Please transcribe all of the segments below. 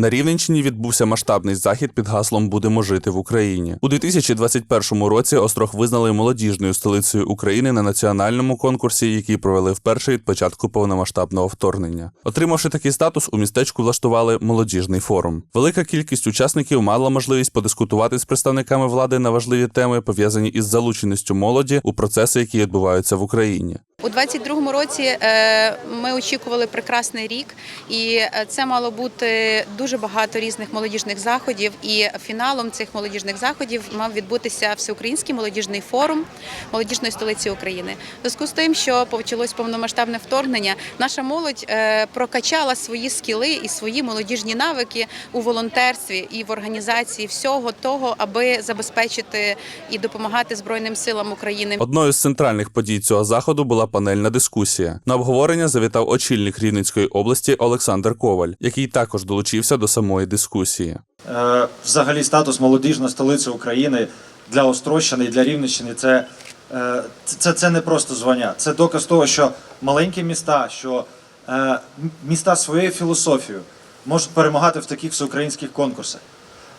На Рівненщині відбувся масштабний захід під гаслом Будемо жити в Україні. У 2021 році Острог визнали молодіжною столицею України на національному конкурсі, який провели вперше від початку повномасштабного вторгнення. Отримавши такий статус, у містечку влаштували молодіжний форум. Велика кількість учасників мала можливість подискутувати з представниками влади на важливі теми, пов'язані із залученістю молоді у процеси, які відбуваються в Україні. У 22-му році е, ми очікували прекрасний рік, і е, це мало бути дуже багато різних молодіжних заходів. І фіналом цих молодіжних заходів мав відбутися всеукраїнський молодіжний форум молодіжної столиці України. В зв'язку з тим, що почалось повномасштабне вторгнення, наша молодь е, прокачала свої скіли і свої молодіжні навики у волонтерстві і в організації всього того, аби забезпечити і допомагати Збройним силам України. Одною з центральних подій цього заходу була панельна дискусія. На обговорення завітав очільник Рівненської області Олександр Коваль, який також долучився до самої дискусії. Е, Взагалі, статус молодіжної столиці України для Острощини і для Рівненщини це, е, це, це не просто звання. Це доказ того, що маленькі міста, що е, міста своєю філософією можуть перемагати в таких всеукраїнських конкурсах.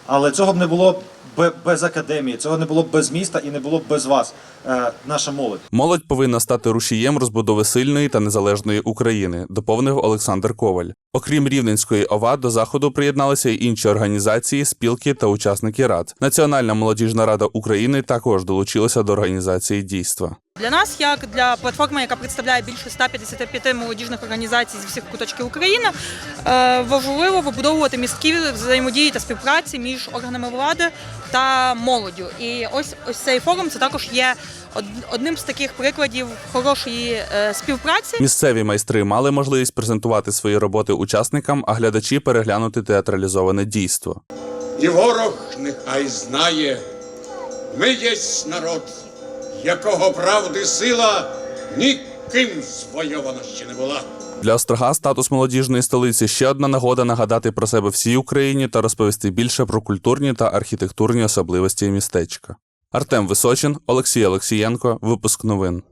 Але цього б не було б без академії, цього не було б без міста і не було б без вас, е, наша молодь. Молодь повинна стати рушієм розбудови сильної та незалежної України, доповнив Олександр Коваль. Окрім Рівненської ОВА, до заходу приєдналися й інші організації, спілки та учасники рад. Національна молодіжна рада України також долучилася до організації дійства. Для нас, як для платформи, яка представляє більше 155 молодіжних організацій зі всіх куточків України, е, важливо вибудовувати містки взаємодії та співпраці між органами влади та молоддю. І ось ось цей форум це також є одним з таких прикладів хорошої е, співпраці. Місцеві майстри мали можливість презентувати свої роботи учасникам, а глядачі переглянути театралізоване дійство. І ворог нехай знає, ми єсть народ, якого правди сила ніким звойована ще не була. Для Острога статус молодіжної столиці ще одна нагода нагадати про себе всій Україні та розповісти більше про культурні та архітектурні особливості містечка. Артем Височин, Олексій Олексієнко, випуск новин.